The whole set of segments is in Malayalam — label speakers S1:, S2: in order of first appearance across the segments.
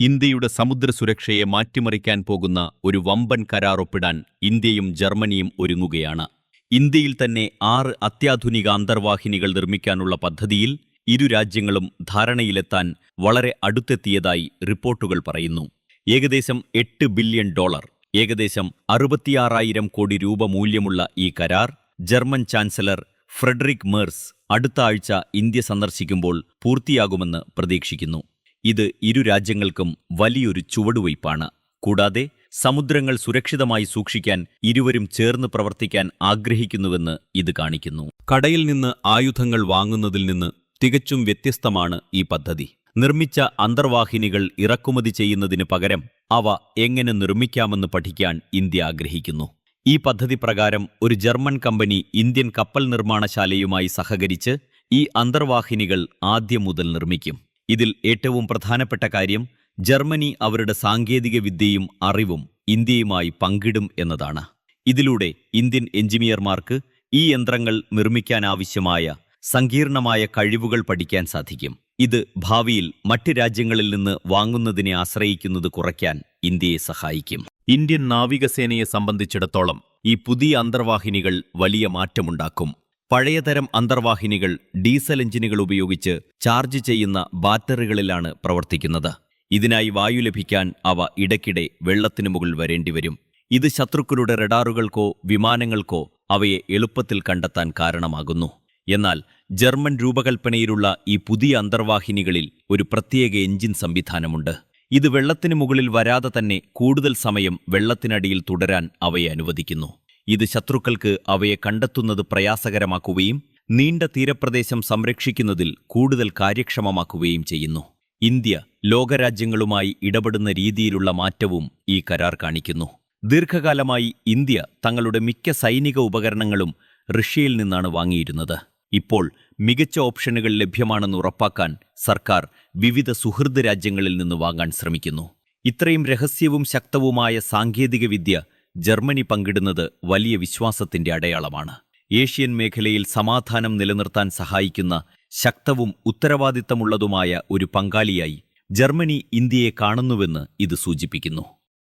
S1: ഇന്ത്യയുടെ സമുദ്ര സുരക്ഷയെ മാറ്റിമറിക്കാൻ പോകുന്ന ഒരു വമ്പൻ കരാർ ഒപ്പിടാൻ ഇന്ത്യയും ജർമ്മനിയും ഒരുങ്ങുകയാണ്. ഇന്ത്യയിൽ തന്നെ ആറ് അത്യാധുനിക അന്തർവാഹിനികൾ നിർമ്മിക്കാനുള്ള പദ്ധതിയിൽ ഇരു രാജ്യങ്ങളും ധാരണയിലെത്താൻ വളരെ അടുത്തെത്തിയതായി റിപ്പോർട്ടുകൾ പറയുന്നു. ഏകദേശം എട്ട് ബില്യൺ ഡോളർ ഏകദേശം അറുപത്തിയാറായിരം കോടി രൂപ മൂല്യമുള്ള ഈ കരാർ ജർമ്മൻ ചാൻസലർ ഫ്രെഡറിക് മേഴ്സ് അടുത്ത ആഴ്ച ഇന്ത്യ സന്ദർശിക്കുമ്പോൾ പൂർത്തിയാകുമെന്ന് പ്രതീക്ഷിക്കുന്നു. ഇത് ഇരു രാജ്യങ്ങൾക്കും വലിയൊരു ചുവടുവയ്പ്പാണ്. കൂടാതെ സമുദ്രങ്ങൾ സുരക്ഷിതമായി സൂക്ഷിക്കാൻ ഇരുവരും ചേർന്ന് പ്രവർത്തിക്കാൻ ആഗ്രഹിക്കുന്നുവെന്ന് ഇത് കാണിക്കുന്നു. കടയിൽ നിന്ന് ആയുധങ്ങൾ വാങ്ങുന്നതിൽ നിന്ന് തികച്ചും വ്യത്യസ്തമാണ് ഈ പദ്ധതി. നിർമ്മിച്ച അന്തർവാഹിനികൾ ഇറക്കുമതി ചെയ്യുന്നതിന് പകരം അവ എങ്ങനെ നിർമ്മിക്കാമെന്ന് പഠിക്കാൻ ഇന്ത്യ ആഗ്രഹിക്കുന്നു. ഈ പദ്ധതി പ്രകാരം ഒരു ജർമ്മൻ കമ്പനി ഇന്ത്യൻ കപ്പൽ നിർമ്മാണശാലയുമായി സഹകരിച്ച് ഈ അന്തർവാഹിനികൾ ആദ്യം മുതൽ നിർമ്മിക്കും. ഇതിൽ ഏറ്റവും പ്രധാനപ്പെട്ട കാര്യം ജർമ്മനി അവരുടെ സാങ്കേതിക വിദ്യയും അറിവും ഇന്ത്യയുമായി പങ്കിടും എന്നതാണ്. ഇതിലൂടെ ഇന്ത്യൻ എഞ്ചിനീയർമാർക്ക് ഈ യന്ത്രങ്ങൾ നിർമ്മിക്കാനാവശ്യമായ സങ്കീർണമായ കഴിവുകൾ പഠിക്കാൻ സാധിക്കും. ഇത് ഭാവിയിൽ മറ്റ് രാജ്യങ്ങളിൽ നിന്ന് വാങ്ങുന്നതിനെ ആശ്രയിക്കുന്നത് കുറയ്ക്കാൻ ഇന്ത്യയെ സഹായിക്കും. ഇന്ത്യൻ നാവികസേനയെ സംബന്ധിച്ചിടത്തോളം ഈ പുതിയ അന്തർവാഹിനികൾ വലിയ മാറ്റമുണ്ടാക്കും. പഴയതരം അന്തർവാഹിനികൾ ഡീസൽ എഞ്ചിനുകൾ ഉപയോഗിച്ച് ചാർജ് ചെയ്യുന്ന ബാറ്ററികളിലാണ് പ്രവർത്തിക്കുന്നത്. ഇതിനായി വായു ലഭിക്കാൻ അവ ഇടയ്ക്കിടെ വെള്ളത്തിനു മുകളിൽ വരേണ്ടിവരും ഇത് ശത്രുക്കളുടെ റഡാറുകൾക്കോ വിമാനങ്ങൾക്കോ അവയെ എളുപ്പത്തിൽ കണ്ടെത്താൻ കാരണമാകുന്നു. എന്നാൽ ജർമ്മൻ രൂപകൽപ്പനയിലുള്ള ഈ പുതിയ അന്തർവാഹിനികളിൽ ഒരു പ്രത്യേക എഞ്ചിൻ സംവിധാനമുണ്ട്. ഇത് വെള്ളത്തിനു മുകളിൽ വരാതെ തന്നെ കൂടുതൽ സമയം വെള്ളത്തിനടിയിൽ തുടരാൻ അവയെ അനുവദിക്കുന്നു. ഇത് ശത്രുക്കൾക്ക് അവയെ കണ്ടെത്തുന്നത് പ്രയാസകരമാക്കുകയും നീണ്ട തീരപ്രദേശം സംരക്ഷിക്കുന്നതിൽ കൂടുതൽ കാര്യക്ഷമമാക്കുകയും ചെയ്യുന്നു. ഇന്ത്യ ലോകരാജ്യങ്ങളുമായി ഇടപെടുന്ന രീതിയിലുള്ള മാറ്റവും ഈ കരാർ കാണിക്കുന്നു. ദീർഘകാലമായി ഇന്ത്യ തങ്ങളുടെ മിക്ക സൈനിക ഉപകരണങ്ങളും റഷ്യയിൽ നിന്നാണ് വാങ്ങിയിരുന്നത്. ഇപ്പോൾ മികച്ച ഓപ്ഷനുകൾ ലഭ്യമാണെന്ന് ഉറപ്പാക്കാൻ സർക്കാർ വിവിധ സുഹൃദ് രാജ്യങ്ങളിൽ നിന്ന് വാങ്ങാൻ ശ്രമിക്കുന്നു. ഇത്രയും രഹസ്യവും ശക്തവുമായ സാങ്കേതികവിദ്യ ജർമ്മനി പങ്കിടുന്നത് വലിയ വിശ്വാസത്തിന്റെ അടയാളമാണ്. ഏഷ്യൻ മേഖലയിൽ സമാധാനം നിലനിർത്താൻ സഹായിക്കുന്ന ശക്തവും ഉത്തരവാദിത്തമുള്ളതുമായ ഒരു പങ്കാളിയായി ജർമ്മനി ഇന്ത്യയെ കാണുന്നുവെന്ന് ഇത് സൂചിപ്പിക്കുന്നു.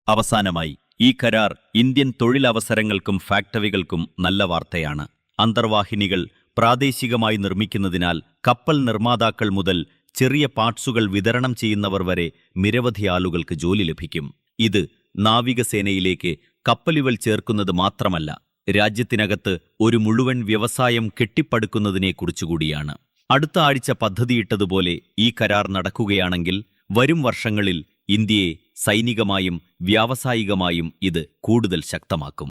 S1: അവസാനമായി ഈ കരാർ ഇന്ത്യൻ തൊഴിലവസരങ്ങൾക്കും ഫാക്ടറികൾക്കും നല്ല വാർത്തയാണ്. അന്തർവാഹിനികൾ പ്രാദേശികമായി നിർമ്മിക്കുന്നതിനാൽ കപ്പൽ നിർമ്മാതാക്കൾ മുതൽ ചെറിയ പാർട്സുകൾ വിതരണം ചെയ്യുന്നവർ വരെ നിരവധി ആളുകൾക്ക് ജോലി ലഭിക്കും. ഇത് നാവികസേനയിലേക്ക് കപ്പലുകൾ ചേർക്കുന്നത് മാത്രമല്ല രാജ്യത്തിനകത്ത് ഒരു മുഴുവൻ വ്യവസായം കെട്ടിപ്പടുക്കുന്നതിനെക്കുറിച്ചുകൂടിയാണ് അടുത്ത ആഴ്ച പദ്ധതിയിട്ടതുപോലെ ഈ കരാർ നടക്കുകയാണെങ്കിൽ വരും വർഷങ്ങളിൽ ഇന്ത്യയെ സൈനികമായും വ്യാവസായികമായും ഇത് കൂടുതൽ ശക്തമാക്കും.